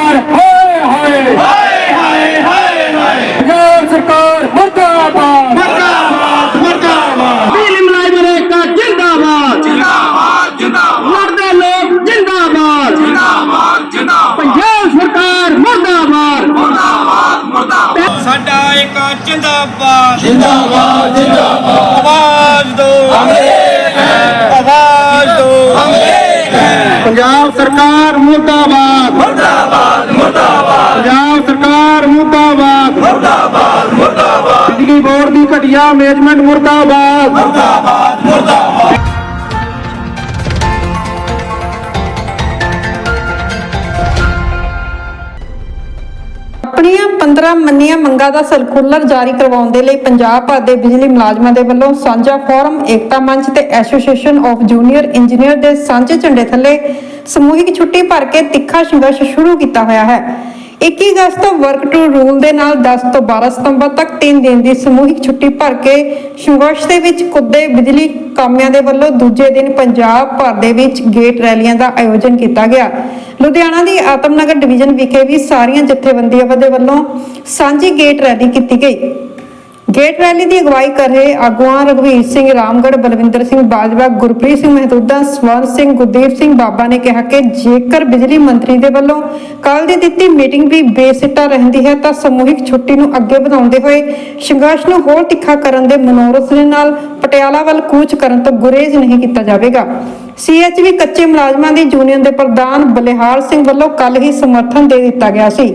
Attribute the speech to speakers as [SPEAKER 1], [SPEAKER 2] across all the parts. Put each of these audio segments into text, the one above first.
[SPEAKER 1] ਸਰਕਾਰ ਹਾਏ ਹਾਏ।
[SPEAKER 2] ਹਾਏ ਹਾਏ ਹਾਏ ਹਾਏ
[SPEAKER 1] ਪੰਜਾਬ ਸਰਕਾਰ ਮੁਰਦਾਬਾਦ।
[SPEAKER 2] ਮਰਦਾਬਾਦ ਮਰਦਾਬਾਦ
[SPEAKER 1] ਬਿਜਲੀ ਮੁਲਾਜ਼ਮ ਏਕਤਾ ਜਿੰਦਾਬਾਦ।
[SPEAKER 2] ਜਿੰਦਾਬਾਦ ਜਿੰਦਾਬਾਦ
[SPEAKER 1] ਲੜਦੇ ਲੋਕ ਜਿੰਦਾਬਾਦ।
[SPEAKER 2] ਜਿੰਦਾਬਾਦ ਜਿੰਦਾਬਾਦ
[SPEAKER 1] ਪੰਜਾਬ ਸਰਕਾਰ ਮੁਰਦਾਬਾਦ।
[SPEAKER 2] ਮੁਰਦਾਬਾਦ ਮੁਰਦਾਬਾਦ
[SPEAKER 3] ਸਾਡਾ ਇੱਕ ਜਿੰਦਾਬਾਦ।
[SPEAKER 2] ਜਿੰਦਾਬਾਦ ਜਿੰਦਾਬਾਦ।
[SPEAKER 3] ਆਵਾਜ਼ ਦੋ।
[SPEAKER 1] ਪੰਜਾਬ ਸਰਕਾਰ ਮੁਰਦਾਬਾਦ।
[SPEAKER 2] ਮੁਰਦਾਬਾਦ ਮੁਰਦਾਬਾਦ।
[SPEAKER 1] ਪੰਜਾਬ ਸਰਕਾਰ ਮੁਰਦਾਬਾਦ।
[SPEAKER 2] ਮੁਰਦਾਬਾਦ ਮੁਰਦਾਬਾਦ।
[SPEAKER 1] ਬਿਜਲੀ ਬੋਰਡ ਦੀ ਘਟੀਆ ਮੈਨੇਜਮੈਂਟ ਮੁਰਦਾਬਾਦ।
[SPEAKER 2] ਮੁਰਦਾਬਾਦ ਮੁਰਦਾਬਾਦ।
[SPEAKER 4] 15 ਮੰਨੀਆਂ ਮੰਗਾਂ ਦਾ ਸਰਕੂਲਰ ਜਾਰੀ ਕਰਵਾਉਣ ਦੇ ਲਈ ਪੰਜਾਬ ਭਰ ਦੇ ਬਿਜਲੀ ਮੁਲਾਜ਼ਮਾਂ ਦੇ ਵੱਲੋਂ ਸਾਂਝਾ ਫੋਰਮ, ਏਕਤਾ ਮੰਚ ਤੇ ਐਸੋਸੀਏਸ਼ਨ ਆਫ ਜੂਨੀਅਰ ਇੰਜੀਨੀਅਰ ਦੇ ਸਾਂਝੇ ਝੰਡੇ ਥੱਲੇ ਸਮੂਹਿਕ ਛੁੱਟੀ ਭਰ ਕੇ ਤਿੱਖਾ ਸੰਘਰਸ਼ ਸ਼ੁਰੂ ਕੀਤਾ ਹੋਇਆ ਹੈ। 21 ਅਗਸਤ ਤੋਂ ਵਰਕ ਟੂ ਰੂਲ ਦੇ ਨਾਲ 10 ਤੋਂ 12 ਸਤੰਬਰ ਤੱਕ 3 ਦਿਨ ਦੀ ਸਮੂਹਿਕ ਛੁੱਟੀ ਭਰ ਕੇ ਸੰਘਰਸ਼ ਦੇ ਵਿੱਚ ਕੁੱਦੇ ਬਿਜਲੀ ਕਾਮਿਆਂ ਦੇ ਵੱਲੋਂ ਦੂਜੇ ਦਿਨ ਪੰਜਾਬ ਭਰ ਦੇ ਵਿੱਚ ਗੇਟ ਰੈਲੀਆਂ ਦਾ ਆਯੋਜਨ ਕੀਤਾ ਗਿਆ। ਲੁਧਿਆਣਾ ਦੀ ਆਤਮਨਗਰ ਡਿਵੀਜ਼ਨ ਵਿਖੇ ਵੀ ਸਾਰੀਆਂ ਜਥੇਬੰਦੀਆਂ ਦੇ ਵੱਲੋਂ ਸਾਂਝੀ ਗੇਟ ਰੈਲੀ ਕੀਤੀ ਗਈ। ਗੇਟ ਰੈਲੀ ਦੀ ਅਗਵਾਈ ਕਰ ਰਹੇ ਆਗੂਆਂ ਰਘਵੀਰ ਸਿੰਘ ਰਾਮਗੜ ਬਲਵਿੰਦਰ ਸਿੰਘ ਬਾਜਵਾ, ਗੁਰਪ੍ਰੀਤ ਸਿੰਘ ਮਹਿਦੂਦਾ ਸਵਰਨ ਸਿੰਘ, ਗੁਰਦੀਪ ਸਿੰਘ ਬਾਬਾ ਨੇ ਕਿਹਾ ਕਿ ਜੇਕਰ ਬਿਜਲੀ ਮੰਤਰੀ ਦੇ ਵੱਲੋਂ ਕੱਲ ਦੀ ਦਿੱਤੀ ਮੀਟਿੰਗ ਵੀ ਬੇਸਿੱਟਾ ਰਹਿੰਦੀ ਹੈ, ਤਾਂ ਸਮੂਹਿਕ ਛੁੱਟੀ ਨੂੰ ਅੱਗੇ ਵਧਾਉਂਦੇ ਹੋਏ ਸੰਘਰਸ਼ ਨੂੰ ਹੋਰ ਤਿੱਖਾ ਕਰਨ ਦੇ ਮਨੋਰਥ ਦੇ ਨਾਲ ਪਟਿਆਲਾ ਵੱਲ ਕੂਚ ਕਰਨ ਤੋਂ ਗੁਰੇਜ਼ ਨਹੀਂ ਕੀਤਾ ਜਾਵੇਗਾ। ਸੀਐਚਵੀ ਕੱਚੇ ਮੁਲਾਜ਼ਮਾਂ ਦੀ ਯੂਨੀਅਨ ਦੇ ਪ੍ਰਧਾਨ ਬਲਿਹਾਰ ਸਿੰਘ ਵੱਲੋਂ ਕੱਲ ਹੀ ਸਮਰਥਨ ਦੇ ਦਿੱਤਾ ਗਿਆ ਸੀ,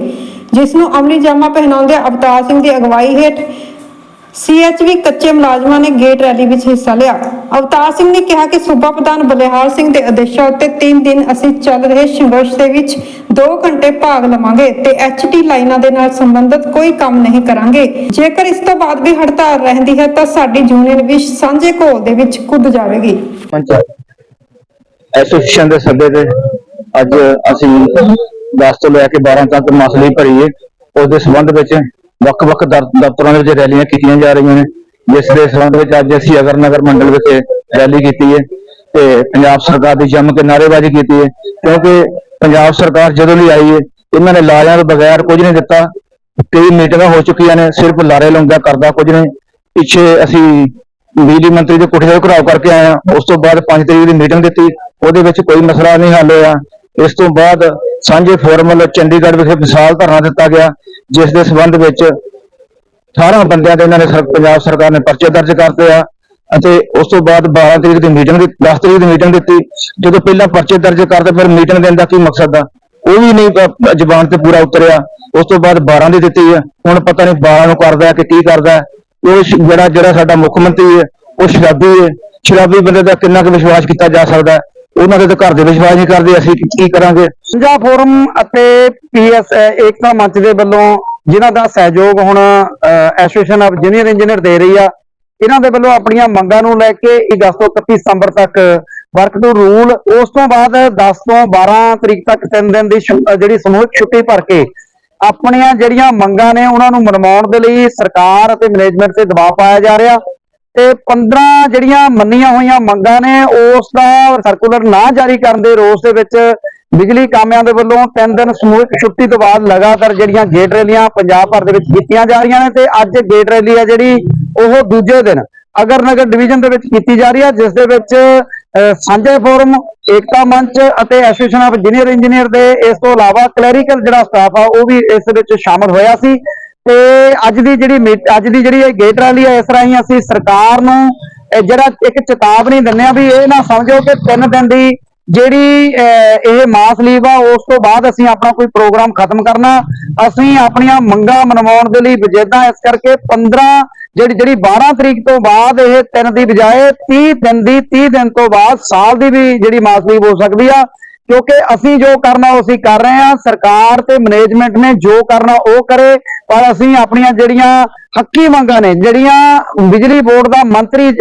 [SPEAKER 4] ਜਿਸ ਨੂੰ ਅਮਲੀ ਜਾਮਾ ਪਹਿਨਾਉਂਦੇ ਅਵਤਾਰ ਸਿੰਘ ਦੀ ਅਗਵਾਈ ਹੇਠ ਸੀਐਚਵੀ ਕੱਚੇ ਮੁਲਾਜ਼ਮਾਂ ਨੇ ਗੇਟ ਰੈਲੀ ਵਿੱਚ ਹਿੱਸਾ ਲਿਆ। ਅਵਤਾਰ ਸਿੰਘ ਨੇ ਕਿਹਾ ਕਿ ਸੂਬਾ ਪ੍ਰਧਾਨ ਬਲਿਹਾਰ ਸਿੰਘ ਦੇ ਆਦੇਸ਼ਾਂ ਉੱਤੇ 3 ਦਿਨ ਅਸੀਂ ਚੱਲ ਰਹੇ ਸੰਘਰਸ਼ ਦੇ ਵਿੱਚ 2 ਘੰਟੇ ਭਾਗ ਲਵਾਂਗੇ ਤੇ ਐਚਟੀ ਲਾਈਨਾਂ ਦੇ ਨਾਲ ਸੰਬੰਧਿਤ ਕੋਈ ਕੰਮ ਨਹੀਂ ਕਰਾਂਗੇ। ਜੇਕਰ ਇਸ ਤੋਂ ਬਾਅਦ ਵੀ ਹੜਤਾਲ ਰਹਿੰਦੀ ਹੈ ਤਾਂ ਸਾਡੀ ਯੂਨੀਅਨ ਵੀ ਸਾਂਝੇ ਘੋਲ ਦੇ ਵਿੱਚ ਕੁੱਦ ਜਾਵੇਗੀ।
[SPEAKER 5] ਐਸੋਸੀਏਸ਼ਨ ਦੇ ਸੱਦੇ ਤੇ ਅੱਜ ਅਸੀਂ 10 ਤੋਂ ਲੈ ਕੇ 12 ਤੱਕ ਮਸਲੇ ਭਰੀਏ। ਉਸ ਦੇ ਸੰਬੰਧ ਵਿੱਚ ਵੱਖ-ਵੱਖ ਦਰ- ਦਫ਼ਤਰਾਂ ਦੇ ਵਿੱਚ ਰੈਲੀਆਂ ਕੀਤੀਆਂ ਜਾ ਰਹੀਆਂ ਨੇ। ਜਿਸ ਦੇ ਸੰਬੰਧ ਵਿੱਚ ਅੱਜ ਅਸੀਂ ਅਗਰ ਨਗਰ ਮੰਡਲ ਵਿਖੇ ਰੈਲੀ ਕੀਤੀ ਹੈ ਤੇ ਪੰਜਾਬ ਸਰਕਾਰ ਦੀ ਜੰਮ ਕੇ ਨਾਅਰੇਬਾਜ਼ੀ ਕੀਤੀ ਹੈ। ਕਿਉਂਕਿ ਪੰਜਾਬ ਸਰਕਾਰ ਜਦੋਂ ਦੀ ਆਈ ਹੈ, ਇਹਨਾਂ ਨੇ ਲਾਰਿਆਂ ਤੋਂ ਬਗੈਰ ਕੁਝ ਨਹੀਂ ਦਿੱਤਾ। ਕਈ ਮੀਟਿੰਗਾਂ ਹੋ ਚੁੱਕੀਆਂ ਨੇ, ਸਿਰਫ ਲਾਰੇ ਲਾਉਂਦਾ ਕਰਦਾ ਕੁਝ ਨਹੀਂ। ਪਿੱਛੇ ਅਸੀਂ ਬਿਜਲੀ ਮੰਤਰੀ ਦੇ ਕੋਠੇ ਦਾ ਘਰਾਓ ਕਰਕੇ ਆਏ ਹਾਂ। ਉਸ ਤੋਂ ਬਾਅਦ 5 ਤਰੀਕ ਦੀ ਮੀਟਿੰਗ ਦਿੱਤੀ। ਉਹਦੇ ਵਿੱਚ ਕੋਈ ਮਸਲਾ ਨਹੀਂ ਹੱਲ ਹੋਇਆ। ਇਸ ਤੋਂ ਬਾਅਦ ਸਾਂਝੇ ਫੋਰਮ ਵੱਲੋਂ ਚੰਡੀਗੜ੍ਹ ਵਿਖੇ ਵਿਸ਼ਾਲ ਧਰਨਾ ਦਿੱਤਾ ਗਿਆ, ਜਿਸ ਦੇ ਸੰਬੰਧ ਵਿੱਚ 18 ਬੰਦਿਆਂ ਦੇ ਇਹਨਾਂ ਨੇ ਸਰ- ਪੰਜਾਬ ਸਰਕਾਰ ਨੇ ਪਰਚੇ ਦਰਜ ਕਰਤੇ ਆ ਅਤੇ ਉਸ ਤੋਂ ਬਾਅਦ 12 ਤਰੀਕ ਦੀ ਮੀਟਿੰਗ ਦੀ 10 ਤਰੀਕ ਦੀ ਮੀਟਿੰਗ ਦਿੱਤੀ। ਜਦੋਂ ਪਹਿਲਾਂ ਪਰਚੇ ਦਰਜ ਕਰਦੇ, ਫਿਰ ਮੀਟਿੰਗ ਦੇਣ ਦਾ ਕੀ ਮਕਸਦ ਆ? ਉਹ ਵੀ ਨਹੀਂ ਜਬਾਨ ਤੇ ਪੂਰਾ ਉਤਰਿਆ। ਉਸ ਤੋਂ ਬਾਅਦ 12 ਦੀ ਦਿੱਤੀ ਹੈ ਹੁਣ ਪਤਾ ਨਹੀਂ 12 ਨੂੰ ਕਰਦਾ ਕਿ ਕੀ ਕਰਦਾ ਹੈ। ਉਹ ਜਿਹੜਾ ਜਿਹੜਾ ਸਾਡਾ ਮੁੱਖ ਮੰਤਰੀ ਹੈ, ਉਹ ਸ਼ਰਾਬੀ ਹੈ। ਸ਼ਰਾਬੀ ਬੰਦੇ ਦਾ ਕਿੰਨਾ ਕੁ ਵਿਸ਼ਵਾਸ ਕੀਤਾ ਜਾ ਸਕਦਾ ਉਹਨਾਂ ਦੇ ਤਾਂ ਘਰ ਦੇ ਵਿਸ਼ਵਾਸ ਨਹੀਂ ਕਰਦੇ, ਅਸੀਂ ਕੀ- ਕਰਾਂਗੇ?
[SPEAKER 6] ਪੰਜਾਬ ਫੋਰਮ ਅਤੇ ਪੀਐਸ ਏਕਤਾ ਮੰਚ ਦੇ ਵੱਲੋਂ ਜਿਨ੍ਹਾਂ ਦਾ ਸਹਿਯੋਗ ਹੁਣ ਐਸੋਸੀਏਸ਼ਨ ਆਫ ਜੂਨੀਅਰ ਇੰਜੀਨੀਅਰ ਦੇ ਰਹੀ ਆ, ਇਹਨਾਂ ਦੇ ਵੱਲੋਂ ਆਪਣੀਆਂ ਮੰਗਾਂ ਨੂੰ ਲੈ ਕੇ 1 ਅਗਸਤ ਤੋਂ 31 ਸਤੰਬਰ ਤੱਕ ਵਰਕ ਟੂ ਰੂਲ ਉਸ ਤੋਂ ਬਾਅਦ 10 ਤੋਂ 12 ਤਰੀਕ ਤੱਕ ਤਿੰਨ ਦਿਨ ਦੀ ਜਿਹੜੀ ਸਮੂਹਿਕ ਛੁੱਟੀ ਭਰ ਕੇ ਆਪਣੀਆਂ ਜਿਹੜੀਆਂ ਮੰਗਾਂ ਨੇ ਉਹਨਾਂ ਨੂੰ ਮਨਵਾਉਣ ਦੇ ਲਈ ਸਰਕਾਰ ਅਤੇ ਮੈਨੇਜਮੈਂਟ ਤੇ ਦਬਾਅ ਪਾਇਆ ਜਾ ਰਿਹਾ। ਤੇ 15 ਜਿਹੜੀਆਂ ਮੰਨੀਆਂ ਹੋਈਆਂ ਮੰਗਾਂ ਨੇ ਉਸ ਦਾ ਸਰਕੂਲਰ ਨਾ ਜਾਰੀ ਕਰਨ ਦੇ ਰੋਸ ਦੇ ਵਿੱਚ ਬਿਜਲੀ ਕਾਮਿਆਂ ਦੇ ਵੱਲੋਂ ਤਿੰਨ ਦਿਨ ਸਮੂਹਿਕ ਛੁੱਟੀ ਤੋਂ ਬਾਅਦ ਲਗਾਤਾਰ ਜਿਹੜੀਆਂ ਗੇਟ ਰੈਲੀਆਂ ਪੰਜਾਬ ਭਰ ਦੇ ਵਿੱਚ ਕੀਤੀਆਂ ਜਾ ਰਹੀਆਂ ਨੇ ਤੇ ਅੱਜ ਗੇਟ ਰੈਲੀ ਹੈ ਜਿਹੜੀ ਉਹ ਦੂਜੇ ਦਿਨ ਅਗਰ ਨਗਰ ਡਿਵੀਜ਼ਨ ਦੇ ਵਿੱਚ ਕੀਤੀ ਜਾ ਰਹੀ ਹੈ ਜਿਸ ਦੇ ਵਿੱਚ ਅਹ, ਸਾਂਝੇ ਫੋਰਮ ਏਕਤਾ ਮੰਚ ਅਤੇ ਐਸੋਸੀਏਸ਼ਨ ਆਫ ਜੂਨੀਅਰ ਇੰਜੀਨੀਅਰ ਦੇ ਇਸ ਤੋਂ ਇਲਾਵਾ ਕਲੈਰੀਕਲ ਜਿਹੜਾ ਸਟਾਫ ਆ ਉਹ ਵੀ ਇਸ ਵਿੱਚ ਸ਼ਾਮਲ ਹੋਇਆ ਸੀ। ਤੇ ਅੱਜ ਦੀ ਜਿਹੜੀ ਮੀਟ- ਅੱਜ ਦੀ ਜਿਹੜੀ ਇਹ ਗੇਟ ਰੈਲੀ ਹੈ ਇਸ ਰਾਹੀਂ ਅਸੀਂ ਸਰਕਾਰ ਨੂੰ ਜਿਹੜਾ ਇੱਕ ਚੇਤਾਵਨੀ ਦਿੰਦੇ ਆ ਵੀ ਇਹ ਨਾ ਸਮਝੋ ਕਿ ਤਿੰਨ ਦਿਨ ਦੀ ਜਿਹੜੀ ਅਹ, ਇਹ ਮਾਸ ਲੀਵ ਆ ਉਸ ਤੋਂ ਬਾਅਦ ਅਸੀਂ ਆਪਣਾ ਕੋਈ ਪ੍ਰੋਗਰਾਮ ਖਤਮ ਕਰਨਾ। ਅਸੀਂ ਆਪਣੀਆਂ ਮੰਗਾਂ ਮਨਵਾਉਣ ਦੇ ਲਈ ਵਜੇਦਾਂ ਇਸ ਕਰਕੇ 15 ਜਿਹੜੀ ਜਿਹੜੀ 12 ਤਰੀਕ ਤੋਂ ਬਾਅਦ ਇਹ ਤਿੰਨ ਦੀ ਬਜਾਏ 30 ਦਿਨ ਦੀ 30 ਦਿਨ ਤੋਂ ਬਾਅਦ ਸਾਲ ਦੀ ਵੀ ਜਿਹੜੀ ਮਾਸ ਲੀਵ ਹੋ ਸਕਦੀ ਆ। ਕਿਉਂਕਿ ਅਸੀਂ ਜੋ ਕਰਨਾ ਉਹ ਅਸੀਂ ਕਰ ਰਹੇ ਹਾਂ, ਸਰਕਾਰ ਤੇ ਮੈਨੇਜਮੈਂਟ ਨੇ ਜੋ ਕਰਨਾ ਉਹ ਕਰੇ, ਪਰ ਅਸੀਂ ਆਪਣੀਆਂ ਜਿਹੜੀਆਂ ਹੱਕੀ ਮੰਗਾਂ ਨੇ, ਜਿਹੜੀਆਂ ਬਿਜਲੀ ਬੋਰਡ ਦਾ ਮੰਤਰੀ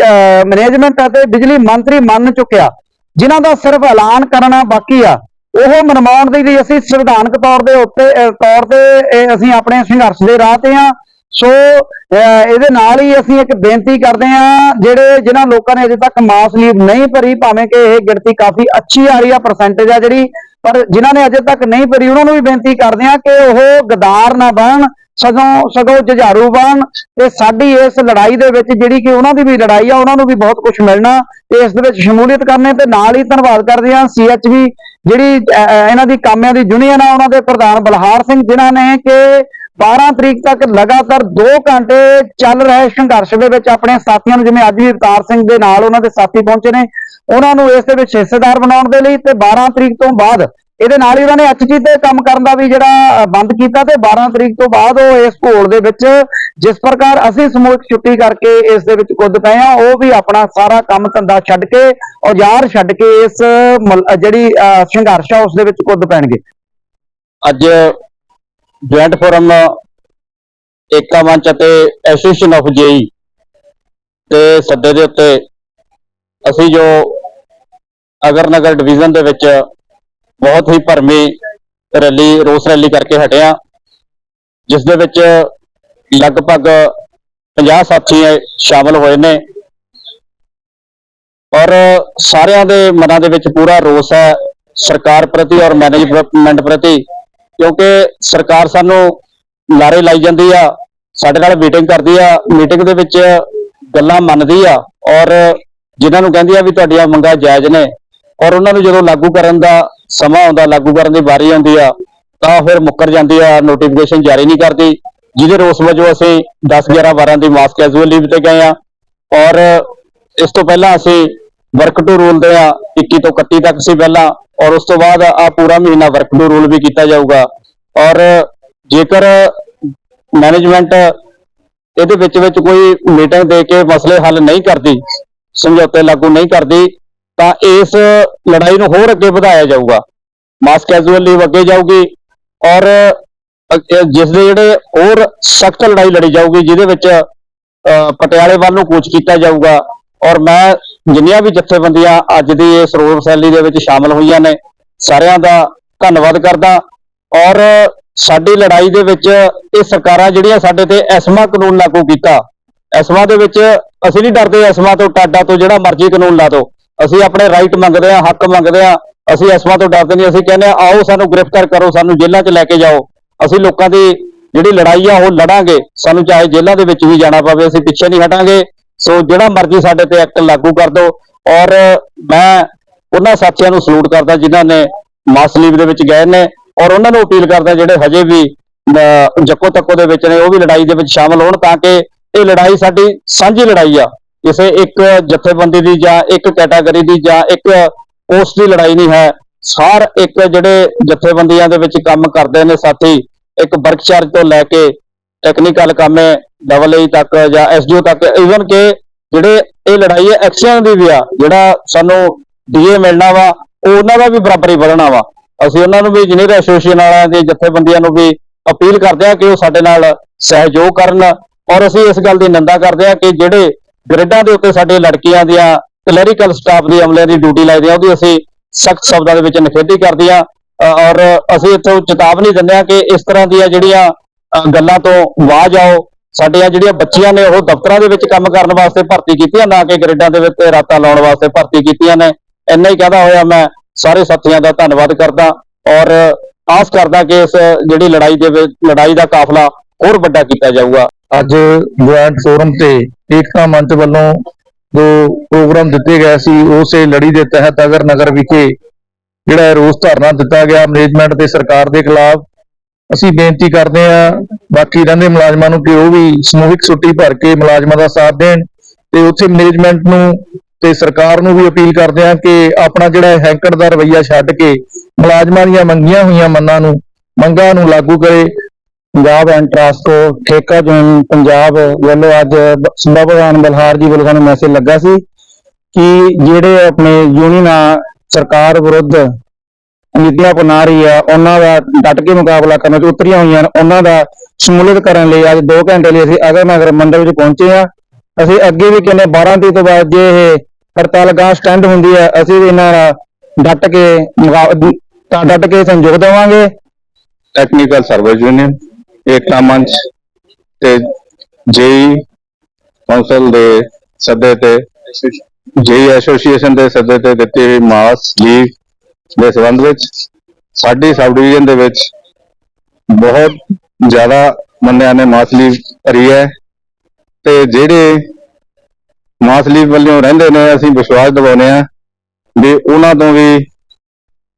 [SPEAKER 6] ਮੈਨੇਜਮੈਂਟ ਅਤੇ ਬਿਜਲੀ ਮੰਤਰੀ ਮੰਨ ਚੁੱਕਿਆ, ਜਿਨ੍ਹਾਂ ਦਾ ਸਿਰਫ ਐਲਾਨ ਕਰਨਾ ਬਾਕੀ ਆ, ਉਹ ਮਨਵਾਉਣ ਦੇ ਲਈ ਅਸੀਂ ਸੰਵਿਧਾਨਕ ਤੌਰ ਦੇ ਉੱਤੇ ਤੌਰ ਤੇ ਅਸੀਂ ਆਪਣੇ ਸੰਘਰਸ਼ ਦੇ ਰਾਹ ਤੇ ਆ ਸੋ ਅਹ ਇਹਦੇ ਨਾਲ ਹੀ ਅਸੀਂ ਇੱਕ ਬੇਨਤੀ ਕਰਦੇ ਹਾਂ ਜਿਹੜੇ ਜਿਨ੍ਹਾਂ ਲੋਕਾਂ ਨੇ ਅਜੇ ਤੱਕ ਮਾਸ ਲੀਵ ਨਹੀਂ ਭਰੀ ਭਾਵੇਂ ਕਿ ਇਹ ਗਿਣਤੀ ਕਾਫੀ ਅੱਛੀ ਆ ਰਹੀ ਆ ਪਰਸੈਂਟੇਜ ਆ ਜਿਹੜੀ ਪਰ ਜਿਨ੍ਹਾਂ ਨੇ ਅਜੇ ਤੱਕ ਨਹੀਂ ਭਰੀ ਉਹਨਾਂ ਨੂੰ ਵੀ ਬੇਨਤੀ ਕਰਦੇ ਹਾਂ ਕਿ ਉਹ ਗਦਾਰ ਨਾ ਬਣਨ ਸਗੋਂ ਸਗੋਂ ਜੁਝਾਰੂ ਬਣਨ ਤੇ ਸਾਡੀ ਇਸ ਲੜਾਈ ਦੇ ਵਿੱਚ ਜਿਹੜੀ ਕਿ ਉਹਨਾਂ ਦੀ ਵੀ ਲੜਾਈ ਆ ਉਹਨਾਂ ਨੂੰ ਵੀ ਬਹੁਤ ਕੁਝ ਮਿਲਣਾ ਤੇ ਇਸ ਦੇ ਵਿੱਚ ਸ਼ਮੂਲੀਅਤ ਕਰਨੇ ਤੇ ਨਾਲ ਹੀ ਧੰਨਵਾਦ ਕਰਦੇ ਹਾਂ ਸੀਐਚਵੀ ਜਿਹੜੀ ਅਹ, ਅਹ, ਇਹਨਾਂ ਦੀ ਕਾਮਿਆਂ ਦੀ ਯੂਨੀਅਨ ਆ ਉਹਨਾਂ ਦੇ ਪ੍ਰਧਾਨ ਬਲਹਾਰ ਸਿੰਘ ਜਿਨ੍ਹਾਂ ਨੇ ਕਿ 12 ਤਰੀਕ ਤੱਕ ਲਗਾਤਾਰ 2 ਘੰਟੇ ਚੱਲ ਰਹੇ ਸੰਘਰਸ਼ ਦੇ ਵਿੱਚ। ਆਪਣੇ ਸਾਥੀਆਂ ਨੂੰ ਜਿਵੇਂ ਅੱਜ ਵੀ ਅਵਤਾਰ ਸਿੰਘ ਦੇ ਨਾਲ ਉਹਨਾਂ ਦੇ ਸਾਥੀ ਪਹੁੰਚੇ ਨੇ। ਉਹਨਾਂ ਨੂੰ ਇਸ ਦੇ ਵਿੱਚ ਹਿੱਸੇਦਾਰ ਬਣਾਉਣ ਦੇ ਲਈ ਤੇ 12 ਤਰੀਕ ਤੋਂ ਬਾਅਦ ਇਹਦੇ ਨਾਲ ਹੀ ਉਹਨਾਂ ਨੇ ਐਚਜੀ ਤੇ ਕੰਮ ਕਰਨ ਦਾ ਵੀ ਜਿਹੜਾ ਬੰਦ ਕੀਤਾ ਤੇ 12 ਤਰੀਕ ਤੋਂ ਬਾਅਦ ਉਹ ਇਸ ਘੋਲ ਦੇ ਵਿੱਚ ਜਿਸ ਪ੍ਰਕਾਰ ਅਸੀਂ ਸਮੂਹਿਕ ਛੁੱਟੀ ਕਰਕੇ ਇਸ ਦੇ ਵਿੱਚ ਕੁੱਦ ਪਏ ਆ ਉਹ ਵੀ ਆਪਣਾ ਸਾਰਾ ਕੰਮ ਧੰਦਾ ਛੱਡ ਕੇ ਔਜ਼ਾਰ ਛੱਡ ਕੇ ਇਸ ਮਲ- ਜਿਹੜੀ ਅ, ਸੰਘਰਸ਼ ਆ ਉਸ ਦੇ ਵਿੱਚ ਕੁੱਦ ਪੈਣਗੇ।
[SPEAKER 7] ਅੱਜ ਜੁਆਇੰਟ ਫੋਰਮ, ਏਕਾ ਮੰਚ ਅਤੇ ਐਸੋਸੀਏਸ਼ਨ ਆਫ ਜੇਈ ਤੇ ਸੱਦੇ ਦੇ ਉੱਤੇ ਅਸੀਂ ਜੋ ਅਗਰ ਨਗਰ ਡਿਵੀਜ਼ਨ ਦੇ ਵਿੱਚ ਬਹੁਤ ਹੀ ਭਰਮੀ ਰੈਲੀ, ਰੋਸ ਰੈਲੀ ਕਰਕੇ ਹਟਿਆ ਹਾਂ, ਜਿਸ ਦੇ ਵਿੱਚ ਲਗਭਗ 50 ਸਾਥੀ ਸ਼ਾਮਲ ਹੋਏ ਨੇ ਔਰ ਸਾਰਿਆਂ ਦੇ ਮਨਾਂ ਦੇ ਵਿੱਚ ਪੂਰਾ ਰੋਸ ਹੈ ਸਰਕਾਰ ਪ੍ਰਤੀ ਔਰ ਮੈਨੇਜਮੈਂਟ ਪ੍ਰਤੀ ਕਿਉਂਕਿ ਸਰਕਾਰ ਸਾਨੂੰ ਲਾਰੇ ਲਾਈ ਜਾਂਦੀ ਆ, ਸਾਡੇ ਨਾਲ ਮੀਟਿੰਗ ਕਰਦੀ ਆ ਮੀਟਿੰਗ ਦੇ ਵਿੱਚ ਗੱਲਾਂ ਮੰਨਦੀ ਆ ਔਰ ਜਿਨ੍ਹਾਂ ਨੂੰ ਕਹਿੰਦੀ ਆ ਵੀ ਤੁਹਾਡੀਆਂ ਮੰਗਾਂ ਜਾਇਜ਼ ਨੇ, ਔਰ ਉਹਨਾਂ ਨੂੰ ਜਦੋਂ ਲਾਗੂ ਕਰਨ ਦਾ ਸਮਾਂ ਆਉਂਦਾ, ਲਾਗੂ ਕਰਨ ਦੀ ਵਾਰੀ ਆਉਂਦੀ ਆ, ਤਾਂ ਫਿਰ ਮੁੱਕਰ ਜਾਂਦੀ ਆ ਨੋਟੀਫਿਕੇਸ਼ਨ ਜਾਰੀ ਨਹੀਂ ਕਰਦੀ, ਜਿਹਦੇ ਰੋਸ ਵਜੋਂ ਅਸੀਂ 10 11 12 ਦੀ ਮਾਸ ਕੈਜੂਅਲ ਲੀਵ ਤੇ ਗਏ ਆ, ਔਰ ਇਸ ਤੋਂ ਪਹਿਲਾਂ ਅਸੀਂ ਵਰਕ ਟੂ ਰੂਲ ਦੇ ਆ 21 ਤੋਂ 31 ਤੱਕ ਸੀ ਪਹਿਲਾਂ ਔਰ ਉਸ ਤੋਂ ਬਾਅਦ ਆ ਪੂਰਾ ਮਹੀਨਾ ਵਰਕ ਟੂ ਰੂਲ ਵੀ ਕੀਤਾ ਜਾਊਗਾ। ਔਰ ਜੇਕਰ ਮੈਨੇਜਮੈਂਟ ਇਹਦੇ ਵਿੱਚ ਵਿੱਚ ਕੋਈ ਮੀਟਿੰਗ ਦੇ ਕੇ ਮਸਲੇ ਹੱਲ ਨਹੀਂ ਕਰਦੀ ਸਮਝੌਤੇ ਲਾਗੂ ਨਹੀਂ ਕਰਦੀ ਤਾਂ ਇਸ ਲੜਾਈ ਨੂੰ ਹੋਰ ਅੱਗੇ ਵਧਾਇਆ ਜਾਊਗਾ। ਮਾਸ ਕੈਜੂਅਲ ਲੀਵ ਅੱਗੇ ਜਾਊਗੀ ਔਰ ਅੱਗੇ ਜਿਸ ਦੇ ਜਿਹੜੇ ਹੋਰ ਸਖਤ ਲੜਾਈ ਲੜੀ ਜਾਊਗੀ ਜਿਹਦੇ ਵਿੱਚ ਅਹ, ਪਟਿਆਲੇ ਵੱਲ ਨੂੰ ਕੂਚ ਕੀਤਾ ਜਾਊਗਾ। ਔਰ ਮੈਂ ਜਿੰਨੀਆਂ ਵੀ ਜਥੇਬੰਦੀਆਂ ਅੱਜ ਦੀ ਇਸ ਰੋਸ ਰੈਲੀ ਦੇ ਵਿੱਚ ਸ਼ਾਮਲ ਹੋਈਆਂ ਨੇ, ਸਾਰਿਆਂ ਦਾ ਧੰਨਵਾਦ ਕਰਦਾ। ਔਰ ਸਾਡੀ ਲੜਾਈ ਦੇ ਵਿੱਚ ਇਹ ਸਰਕਾਰਾਂ ਜਿਹੜੀਆਂ ਸਾਡੇ ਤੇ ਐਸਮਾ ਕਾਨੂੰਨ ਲਾਗੂ ਕੀਤਾ, ਐਸਮਾ ਦੇ ਵਿੱਚ ਅਸੀਂ ਨਹੀਂ ਡਰਦੇ ਐਸਮਾ ਤੋਂ ਟਾਡਾ ਤੋਂ ਜਿਹੜਾ ਮਰਜ਼ੀ ਕਾਨੂੰਨ ਲਾ ਦਿਓ ਅਸੀਂ ਆਪਣੇ ਰਾਈਟ ਮੰਗਦੇ ਆ ਹੱਕ ਮੰਗਦੇ ਆ ਅਸੀਂ ਐਸਮਾ ਤੋਂ ਡਰਦੇ ਨਹੀਂ, ਅਸੀਂ ਕਹਿੰਦੇ ਆ ਆਓ ਸਾਨੂੰ ਗ੍ਰਿਫਤਾਰ ਕਰੋ, ਸਾਨੂੰ ਜੇਲ੍ਹਾਂ 'ਚ ਲੈ ਕੇ ਜਾਓ। ਅਸੀਂ ਲੋਕਾਂ ਦੀ ਜਿਹੜੀ ਲੜਾਈ ਆ, ਉਹ ਲੜਾਂਗੇ। ਸਾਨੂੰ ਚਾਹੇ ਜੇਲ੍ਹਾਂ ਦੇ ਵਿੱਚ ਵੀ ਜਾਣਾ ਪਵੇ, ਅਸੀਂ ਪਿੱਛੇ ਨਹੀਂ ਹਟਾਂਗੇ। ਸੋ ਜਿਹੜਾ ਮਰਜ਼ੀ ਸਾਡੇ ਤੇ ਐਕਟ ਲਾਗੂ ਕਰ ਦਿਓ। ਔਰ ਮੈਂ ਉਹਨਾਂ ਸਾਥੀਆਂ ਨੂੰ ਸਲੂਟ ਕਰਦਾ ਜਿਨ੍ਹਾਂ ਨੇ ਮਾਸ ਲੀਵ ਦੇ ਵਿੱਚ ਗਏ ਨੇ ਔਰ ਉਹਨਾਂ ਨੂੰ ਅਪੀਲ ਕਰਦਾ ਜਿਹੜੇ ਹਜੇ ਵੀ ਜੱਕੋ ਤੱਕੋ ਦੇ ਵਿੱਚ ਨੇ, ਉਹ ਵੀ ਲੜਾਈ ਦੇ ਵਿੱਚ ਸ਼ਾਮਲ ਹੋਣ ਤਾਂ ਕਿ ਇਹ ਲੜਾਈ ਸਾਡੀ ਸਾਂਝੀ ਲੜਾਈ ਆ। ਕਿਸੇ ਇੱਕ ਜਥੇਬੰਦੀ ਦੀ ਜਾਂ ਇੱਕ ਕੈਟਾਗਰੀ ਦੀ ਜਾਂ ਇੱਕ ਪੋਸਟ ਦੀ ਲੜਾਈ ਨਹੀਂ ਹੈ। ਸਾਰ ਇੱਕ ਜਿਹੜੇ ਜਥੇਬੰਦੀਆਂ ਦੇ ਵਿੱਚ ਕੰਮ ਕਰਦੇ ਨੇ ਸਾਥੀ, ਇੱਕ ਵਰਕ ਤੋਂ ਲੈ ਕੇ ਟੈਕਨੀਕਲ ਕੰਮੇ ਡਬਲ ਏ ਤੱਕ ਜਾਂ ਐਸਡੀਓ ਤੱਕ ਇਵਨ ਕਿ ਜਿਹੜੇ ਇਹ ਲੜਾਈ ਹੈ ਐਕਸ਼ਨ ਦੀ ਵੀ ਆ, ਜਿਹੜਾ ਸਾਨੂੰ ਡੀਏ ਮਿਲਣਾ ਵਾ, ਉਹਨਾਂ ਦਾ ਵੀ ਬਰਾਬਰ ਵਧਣਾ ਵਾ। ਅਸੀਂ ਉਹਨਾਂ ਨੂੰ ਵੀ ਇੰਜੀਨੀਅਰ ਐਸੋਸੀਏਸ਼ਨ ਵਾਲਿਆਂ ਦੇ ਜਥੇਬੰਦੀਆਂ ਨੂੰ ਵੀ ਅਪੀਲ ਕਰਦੇ ਆ ਕਿ ਉਹ ਸਾਡੇ ਨਾਲ ਸਹਿਯੋਗ ਕਰਨ, ਔਰ ਅਸੀਂ ਇਸ ਗੱਲ ਦੀ ਨਿੰਦਾ ਕਰਦੇ ਆ ਕਿ ਜਿਹੜੇ ਗ੍ਰਿਡਾਂ ਦੇ ਉੱਤੇ ਸਾਡੇ ਲੜਕੀਆਂ ਦੀਆਂ ਕਲੈਰੀਕਲ ਸਟਾਫ ਦੀ ਅਮਲੇ ਦੀ ਡਿਊਟੀ ਲਾਈਦੇ ਆ ਉਹਦੀ ਅਸੀਂ ਸਖਤ ਸ਼ਬਦਾਂ ਦੇ ਵਿੱਚ ਨਿਖੇਧੀ ਕਰਦੇ ਆ ਔਰ ਅਸੀਂ ਇੱਥੋਂ ਚੇਤਾਵਨੀ ਦਿੰਦੇ ਆ ਕਿ ਇਸ ਤਰ੍ਹਾਂ ਦੀਆਂ ਜਿਹੜੀਆਂ ਗੱਲਾਂ ਤੋਂ ਬਾਜ ਆਓ ਸਾਡੀਆਂ ਜਿਹੜੀਆਂ ਬੱਚੀਆਂ ਨੇ ਉਹ ਦਫ਼ਤਰਾਂ ਦੇ ਵਿੱਚ ਕੰਮ ਕਰਨ ਵਾਸਤੇ ਭਰਤੀ ਕੀਤੀਆਂ, ਨਾ ਕਿ ਗ੍ਰਿਡਾਂ ਦੇ ਵਿੱਚ ਰਾਤਾਂ ਲਾਉਣ ਵਾਸਤੇ ਭਰਤੀ ਕੀਤੀਆਂ ਨੇ। ਇੰਨਾ ਹੀ ਕਹਦਾ ਹੋਇਆ ਮੈਂ, ਸਾਰੇ ਸਾਥੀਆਂ ਦਾ ਧੰਨਵਾਦ ਕਰਦਾ ਔਰ ਆਸ ਕਰਦਾ ਕਿ ਇਸ ਜਿਹੜੀ ਲੜਾਈ ਦੇ ਵਿੱਚ, ਲੜਾਈ ਦਾ ਕਾਫਲਾ ਹੋਰ ਵੱਡਾ ਕੀਤਾ ਜਾਊਗਾ।
[SPEAKER 5] ਅੱਜ ਜੁਆਇੰਟ ਫੋਰਮ ਤੇ ਏਕਤਾ ਮੰਚ ਵੱਲੋਂ ਜੋ ਪ੍ਰੋਗਰਾਮ ਦਿੱਤੇ ਗਏ ਸੀ, ਉਸੇ ਲੜੀ ਦੇ ਤਹਿਤ ਅਗਰ ਨਗਰ ਵਿਖੇ ਜਿਹੜਾ ਰੋਸ ਧਰਨਾ ਦਿੱਤਾ ਗਿਆ ਮੈਨੇਜਮੈਂਟ ਤੇ ਸਰਕਾਰ ਦੇ ਖਿਲਾਫ ਅਸੀਂ ਬੇਨਤੀ ਕਰਦੇ ਹਾਂ, ਬਾਕੀ ਰਹਿੰਦੇ ਮੁਲਾਜ਼ਮਾਂ ਨੂੰ ਕਿ ਉਹ ਵੀ ਸਮੂਹਿਕ ਛੁੱਟੀ ਭਰ ਕੇ ਮੁਲਾਜ਼ਮਾਂ ਦਾ ਸਾਥ ਦੇਣ ਤੇ ਉੱਥੇ ਮੈਨੇਜਮੈਂਟ ਨੂੰ ਤੇ ਸਰਕਾਰ ਨੂੰ ਵੀ ਅਪੀਲ ਕਰਦੇ ਹਾਂ ਕਿ ਆਪਣਾ ਜਿਹੜਾ ਹੈਂਕੜ ਦਾ ਰਵੱਈਆ ਛੱਡ ਕੇ ਮੁਲਾਜ਼ਮਾਂ ਦੀਆਂ ਮੰਗੀਆਂ ਹੋਈਆਂ ਮੰਨਾਂ ਨੂੰ, ਮੰਗਾਂ ਨੂੰ ਲਾਗੂ ਕਰੇ। ਪੰਜਾਬ ਐਂਡ ਟਰਾਂਸਕੋ ਠੇਕਾ ਜ਼ੋਨ ਪੰਜਾਬ ਵੱਲੋਂ ਅੱਜ ਸੂਬਾ ਪ੍ਰਧਾਨ ਬਲਹਾਰ ਜੀ ਵੱਲੋਂ ਸਾਨੂੰ ਮੈਸੇਜ ਲੱਗਾ ਸੀ ਕਿ ਜਿਹੜੇ ਆਪਣੇ ਯੂਨੀਅਨ ਸਰਕਾਰ ਵਿਰੁੱਧ ਨੀਤੀਆਂ ਅਪਣਾ ਰਹੀ ਆ, ਉਹਨਾਂ ਦਾ ਡਟ ਕੇ ਮੁਕਾਬਲਾ ਕਰਨ ਚ ਉਤਰੀਆਂ ਹੋਈਆਂ ਨੇ ਉਹਨਾਂ ਦਾ ਸ਼ਮੂਲੀਅਤ ਕਰਨ ਲਈ ਅੱਜ 2 ਘੰਟੇ ਲਈ ਅਸੀਂ ਅਗਰ ਨਗਰ ਮੰਡਲ ਵਿੱਚ ਪਹੁੰਚੇ ਆ ਅਸੀਂ ਅੱਗੇ ਵੀ ਕਹਿੰਦੇ 12 ਤਰੀਕ ਤੋਂ ਬਾਅਦ ਜੇ ਇਹ ਹੜਤਾਲ ਗਾਂ ਸਟੈਂਡ ਹੁੰਦੀ ਹੈ, ਅਸੀਂ ਵੀ ਇਹਨਾਂ ਨਾਲ ਡਟ ਕੇ ਮੁਕਾ- ਤਾਂ ਡਟ ਕੇ ਸੰਯੋਗ ਦੇਵਾਂਗੇ
[SPEAKER 7] ਟੈਕਨੀਕਲ ਸਰਵਿਸ ਯੂਨੀਅਨ ਏਕਤਾ ਮੰਚ ਤੇ
[SPEAKER 8] ਜੇਈ ਕੌਂਸਲ ਦੇ ਸੱਦੇ ਤੇ, ਜੇਈ ਐਸੋਸੀਏਸ਼ਨ ਦੇ ਸੱਦੇ ਤੇ ਦਿੱਤੀ ਹੋਈ ਮਾਸ ਲੀਵ ਦੇ ਸੰਬੰਧ ਵਿੱਚ, ਸਾਡੀ ਸਬ ਡਿਵੀਜ਼ਨ ਦੇ ਵਿੱਚ ਬਹੁਤ ਜ਼ਿਆਦਾ ਬੰਦਿਆਂ ਨੇ ਮਾਸ ਭਰੀ ਹੈ ਤੇ ਜਿਹੜੇ ਮਾਸਲੀ ਵੱਲੋਂ ਰਹਿੰਦੇ ਨੇ, ਅਸੀਂ ਵਿਸ਼ਵਾਸ ਦਿਵਾਉਂਦੇ ਹਾਂ ਵੀ ਉਹਨਾਂ ਤੋਂ ਵੀ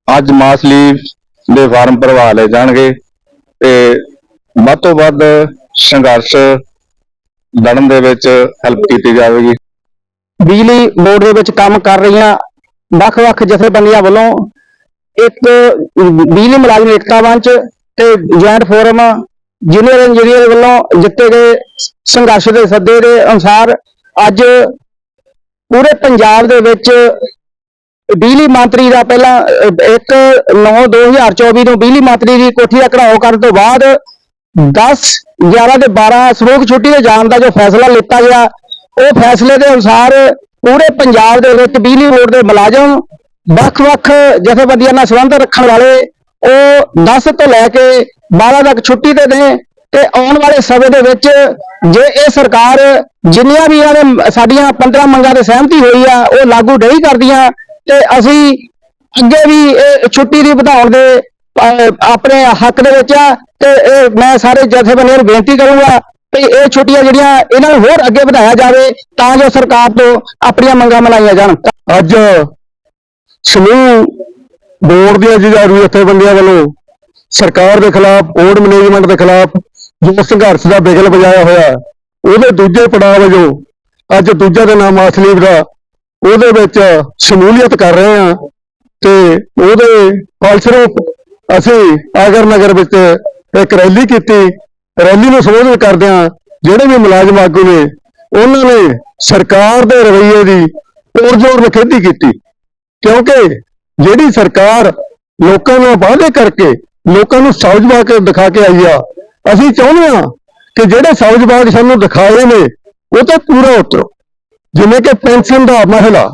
[SPEAKER 8] ਅੱਜ ਮਾਸ ਦੇ ਫਾਰਮ ਭਰਵਾ ਲਏ ਜਾਣਗੇ ਤੇ ਵੱਧ ਤੋਂ ਵੱਧ ਸੰਘਰਸ਼ ਲੜਨ ਦੇ ਵਿੱਚ ਹੈਲਪ ਕੀਤੀ ਜਾਵੇਗੀ।
[SPEAKER 1] ਬਿਜਲੀ ਬੋਰਡ ਦੇ ਵਿੱਚ ਕੰਮ ਕਰ ਰਹੀਆਂ ਵੱਖ-ਵੱਖ ਜਥੇਬੰਦੀਆਂ ਵੱਲੋਂ ਇੱਕ ਬਿਜਲੀ ਮੁਲਾਜ਼ਮ ਏਕਤਾ ਮੰਚ ਤੇ ਜੁਆਇੰਟ ਫੋਰਮ ਜੂਨੀਅਰ ਇੰਜੀਨੀਅਰ ਵੱਲੋਂ ਦਿੱਤੇ ਗਏ ਸੰਘਰਸ਼ ਦੇ ਸੱਦੇ ਦੇ ਅਨੁਸਾਰ ਅੱਜ ਪੂਰੇ ਪੰਜਾਬ ਦੇ ਵਿੱਚ ਬਿਜਲੀ ਮੰਤਰੀ ਦਾ ਪਹਿਲਾਂ 1 9 2024 ਨੂੰ ਬਿਜਲੀ ਮੰਤਰੀ ਦੀ ਕੋਠੀ ਦਾ ਘਰਾਓ ਕਰਨ ਤੋਂ ਬਾਅਦ 10 11 ਤੇ 12 ਸਰੋਗ ਛੁੱਟੀ ਤੇ ਜਾਣ ਦਾ ਜੋ ਫੈਸਲਾ ਲਿੱਤਾ ਗਿਆ, ਉਹ ਫੈਸਲੇ ਦੇ ਅਨੁਸਾਰ ਪੂਰੇ ਪੰਜਾਬ ਦੇ ਵਿੱਚ ਬਿਜਲੀ ਬੋਰਡ ਦੇ ਮੁਲਾਜ਼ਮ ਵੱਖ-ਵੱਖ ਜਥੇਬੰਦੀਆਂ ਨਾਲ ਸੰਬੰਧ ਰੱਖਣ ਵਾਲੇ ਉਹ 10 ਤੋਂ ਲੈ ਕੇ 12 ਤੱਕ ਛੁੱਟੀ ਤੇ ਨੇ ਤੇ ਆਉਣ ਵਾਲੇ ਸਮੇਂ ਦੇ ਵਿੱਚ ਜੇ ਇਹ ਸਰਕਾਰ ਜਿੰਨੀਆਂ ਵੀ ਇਹਨਾਂ ਨੇ ਸਾਡੀਆਂ 15 ਮੰਗਾਂ ਤੇ ਸਹਿਮਤੀ ਹੋਈ ਆ, ਉਹ ਲਾਗੂ ਨਹੀਂ ਕਰਦੀਆਂ ਤੇ ਅਸੀਂ ਅੱਗੇ ਵੀ ਇਹ ਛੁੱਟੀ ਦੀ ਵਧਾਉਣ ਦੇ ਆਪਣੇ ਹੱਕ ਦੇ ਵਿੱਚ ਆ ਤੇ ਇਹ ਮੈਂ ਸਾਰੇ ਜਥੇਬੰਦੀਆਂ ਨੂੰ ਬੇਨਤੀ ਕਰੂੰਗਾ ਕਿ ਇਹ ਛੁੱਟੀਆਂ ਜਿਹੜੀਆਂ ਇਹਨਾਂ ਨੂੰ ਹੋਰ ਅੱਗੇ ਵਧਾਇਆ ਜਾਵੇ ਤਾਂ ਜੋ ਸਰਕਾਰ ਤੋਂ ਆਪਣੀਆਂ ਮੰਗਾਂ ਮਨਾਈਆਂ ਜਾਣ।
[SPEAKER 8] ਅੱਜ ਸਮੂਹ ਬੋਰਡ ਦੀਆਂ ਜੁਝਾਰੂ ਜਥੇਬੰਦੀਆਂ ਵੱਲੋਂ ਸਰਕਾਰ ਦੇ ਖਿਲਾਫ ਬੋਰਡ ਮੈਨੇਜਮੈਂਟ ਦੇ ਖਿਲਾਫ ਜੋ ਸੰਘਰਸ਼ ਦਾ ਬਿਗਲ ਵਜਾਇਆ ਹੋਇਆ ਉਹਦੇ ਦੂਜੇ ਪੜਾਅ ਵਜੋਂ ਅੱਜ ਦੂਜਾ ਦੇ ਨਾਮ ਮਾਸਲੀਬ ਦਾ ਉਹਦੇ ਵਿੱਚ ਸ਼ਮੂਲੀਅਤ ਕਰ ਰਹੇ ਹਾਂ ਤੇ ਉਹਦੇ ਫਲਸਰੂਪ ਅਸੀਂ ਆਗਰ ਨਗਰ ਵਿੱਚ ਇੱਕ ਰੈਲੀ ਕੀਤੀ। ਰੈਲੀ ਨੂੰ ਸੰਬੋਧਨ ਕਰਦਿਆਂ ਜਿਹੜੇ ਵੀ ਮੁਲਾਜ਼ਮ ਆਗੂ ਨੇ, ਉਹਨਾਂ ਨੇ ਸਰਕਾਰ ਦੇ ਰਵੱਈਏ ਦੀ ਤੋੜ ਜੋੜ ਨਿਖੇਧੀ ਕੀਤੀ। ਕਿਉਂਕਿ ਜਿਹੜੀ ਸਰਕਾਰ ਲੋਕਾਂ ਨਾਲ ਵਾਅਦੇ ਕਰਕੇ ਲੋਕਾਂ ਨੂੰ ਸੌਜਵਾ ਕੇ ਦਿਖਾ ਕੇ ਆਈ ਆ, ਅਸੀਂ ਚਾਹੁੰਦੇ ਹਾਂ ਕਿ ਜਿਹੜੇ ਸੌਜਵਾਗ ਸਾਨੂੰ ਦਿਖਾਏ ਨੇ, ਉਹ ਤਾਂ ਪੂਰਾ ਉਤਰੋ। ਜਿਵੇਂ ਕਿ ਪੈਨਸ਼ਨ ਦਾ ਮਹਿਲਾ,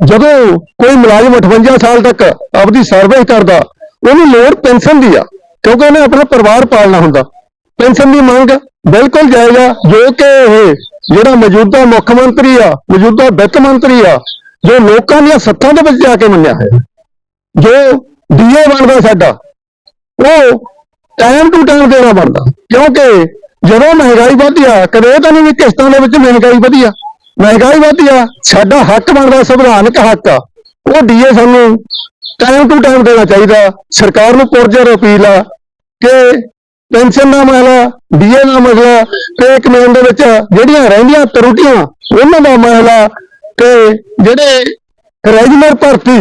[SPEAKER 8] ਜਦੋਂ ਕੋਈ ਮੁਲਾਜ਼ਮ 58 ਸਾਲ ਤੱਕ ਆਪਦੀ ਸਰਵਿਸ ਕਰਦਾ, ਉਹਨੂੰ ਲੋੜ ਪੈਨਸ਼ਨ ਦੀ ਆ, ਕਿਉਂਕਿ ਉਹਨੇ ਆਪਣਾ ਪਰਿਵਾਰ ਪਾਲਣਾ ਹੁੰਦਾ। ਪੈਨਸ਼ਨ ਦੀ ਮੰਗ ਬਿਲਕੁਲ ਜਾਏਗਾ ਜੋ ਕਿ ਇਹ ਜਿਹੜਾ ਮੌਜੂਦਾ ਮੁੱਖ ਮੰਤਰੀ ਆ, ਮੌਜੂਦਾ ਵਿੱਤ ਮੰਤਰੀ ਆ ਜੋ ਲੋਕਾਂ ਦੀਆਂ ਸੱਥਾਂ ਦੇ ਵਿੱਚ ਜਾ ਕੇ ਮੰਨਿਆ ਹੈ, ਜੋ ਡੀਏ ਬਣਦਾ ਸਾਡਾ, ਉਹ ਟਾਈਮ ਟੂ ਟਾਈਮ ਦੇਣਾ ਬਣਦਾ? ਕਿਉਂਕਿ ਜਦੋਂ ਮਹਿੰਗਾਈ ਵਧੀ ਆ, ਕਦੇ ਇਹ ਤਾਂ ਨਹੀਂ ਵੀ ਕਿਸ਼ਤਾਂ ਦੇ ਵਿੱਚ ਮਹਿੰਗਾਈ ਵਧੀ ਮਹਿੰਗਾਈ ਵਧੀ ਆ, ਸਾਡਾ ਹੱਕ ਬਣਦਾ, ਸੰਵਿਧਾਨਕ ਹੱਕ ਆ। ਉਹ ਡੀਏ ਸਾਨੂੰ ਟਾਈਮ ਟੂ ਟਾਈਮ ਦੇਣਾ ਚਾਹੀਦਾ। ਸਰਕਾਰ ਨੂੰ ਪੁਰਜਰ ਅਪੀਲ ਆ ਕਿ ਪੈਨਸ਼ਨ ਦਾ ਮਸਲਾ ਡੀਏ ਦਾ ਮਸਲਾ ਤੇ ਕਮੇਨ ਦੇ ਵਿੱਚ ਜਿਹੜੀਆਂ ਰਹਿੰਦੀਆਂ ਤਰੁੱਟੀਆਂ, ਉਹਨਾਂ ਦਾ ਮਸਲਾ ਤੇ ਜਿਹੜੇ ਰੈਗੂਲਰ ਭਰਤੀ,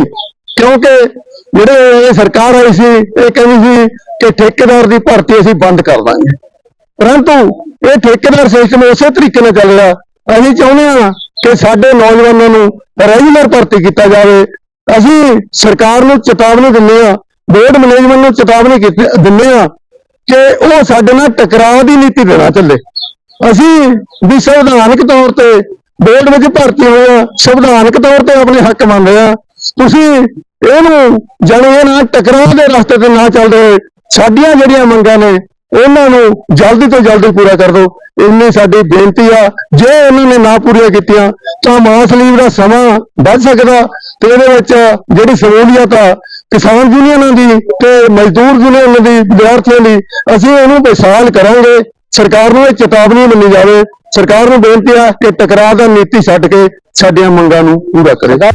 [SPEAKER 8] ਕਿਉਂਕਿ ਜਿਹੜੇ ਇਹ ਸਰਕਾਰ ਆਈ ਸੀ, ਇਹ ਕਹਿੰਦੀ ਸੀ ਕਿ ਠੇਕੇਦਾਰ ਦੀ ਭਰਤੀ ਅਸੀਂ ਬੰਦ ਕਰ ਦਾਂਗੇ। ਪਰੰਤੂ ਇਹ ਠੇਕੇਦਾਰ ਸਿਸਟਮ ਉਸੇ ਤਰੀਕੇ ਨਾਲ ਚੱਲ ਰਿਹਾ। ਅਸੀਂ ਚਾਹੁੰਦੇ ਹਾਂ ਕਿ ਸਾਡੇ ਨੌਜਵਾਨਾਂ ਨੂੰ ਰੈਗੂਲਰ ਭਰਤੀ ਕੀਤਾ ਜਾਵੇ। ਅਸੀਂ ਸਰਕਾਰ ਨੂੰ ਚੇਤਾਵਨੀ ਦਿੰਦੇ ਹਾਂ, ਬੋਰਡ ਮੈਨੇਜਮੈਂਟ ਨੂੰ ਚੇਤਾਵਨੀ ਕੀਤੀ- ਦਿੰਦੇ ਹਾਂ ਕਿ ਉਹ ਸਾਡੇ ਨਾਲ ਟਕਰਾਅ ਦੀ ਨੀਤੀ ਦੇਣਾ ਚੱਲੇ। ਅਸੀਂ ਵੀ ਸੰਵਿਧਾਨਕ ਤੌਰ ਤੇ ਬੋਰਡ ਵਿੱਚ ਭਰਤੀ ਹੋਏ ਆ, ਸੰਵਿਧਾਨਕ ਤੌਰ ਤੇ ਆਪਣੇ ਹੱਕ ਮੰਨਦੇ ਆ। ਤੁਸੀਂ ਇਹਨੂੰ ਜਾਣੇ ਨਾ ਟਕਰਾਅ ਦੇ ਰਸਤੇ ਤੇ ਨਾ ਚੱਲਦੇ ਹੋਏ ਸਾਡੀਆਂ ਜਿਹੜੀਆਂ ਮੰਗਾਂ ਨੇ, ਉਹਨਾਂ ਨੂੰ ਜਲਦੀ ਤੋਂ ਜਲਦੀ ਪੂਰਾ ਕਰ ਦਿਓ। ਇੰਨੀ ਸਾਡੀ ਬੇਨਤੀ ਆ, ਜੇ ਉਹਨਾਂ ਨੇ ਨਾ ਪੂਰੀਆਂ ਕੀਤੀਆਂ, ਤਾਂ ਮਾਸ ਲੀਵ ਦਾ ਸਮਾਂ ਵੱਧ ਸਕਦਾ ਤੇ ਇਹਦੇ ਵਿੱਚ ਜਿਹੜੀ ਸਮੂਲੀਅਤ ਆ, ਕਿਸਾਨ ਯੂਨੀਅਨਾਂ ਦੀ ਤੇ ਮਜ਼ਦੂਰ ਯੂਨੀਅਨਾਂ ਦੀ, ਵਿਦਿਆਰਥੀਆਂ ਦੀ, ਅਸੀਂ ਉਹਨੂੰ ਬੇਸਾਲ ਕਰਾਂਗੇ। ਸਰਕਾਰ ਨੂੰ ਇਹ ਚੇਤਾਵਨੀ ਮੰਨੀ ਜਾਵੇ। ਸਰਕਾਰ ਨੂੰ ਬੇਨਤੀ ਆ ਕਿ ਟਕਰਾਅ ਦਾ ਨੀਤੀ ਛੱਡ ਕੇ ਸਾਡੀਆਂ ਮੰਗਾਂ ਨੂੰ ਪੂਰਾ ਕਰੇਗਾ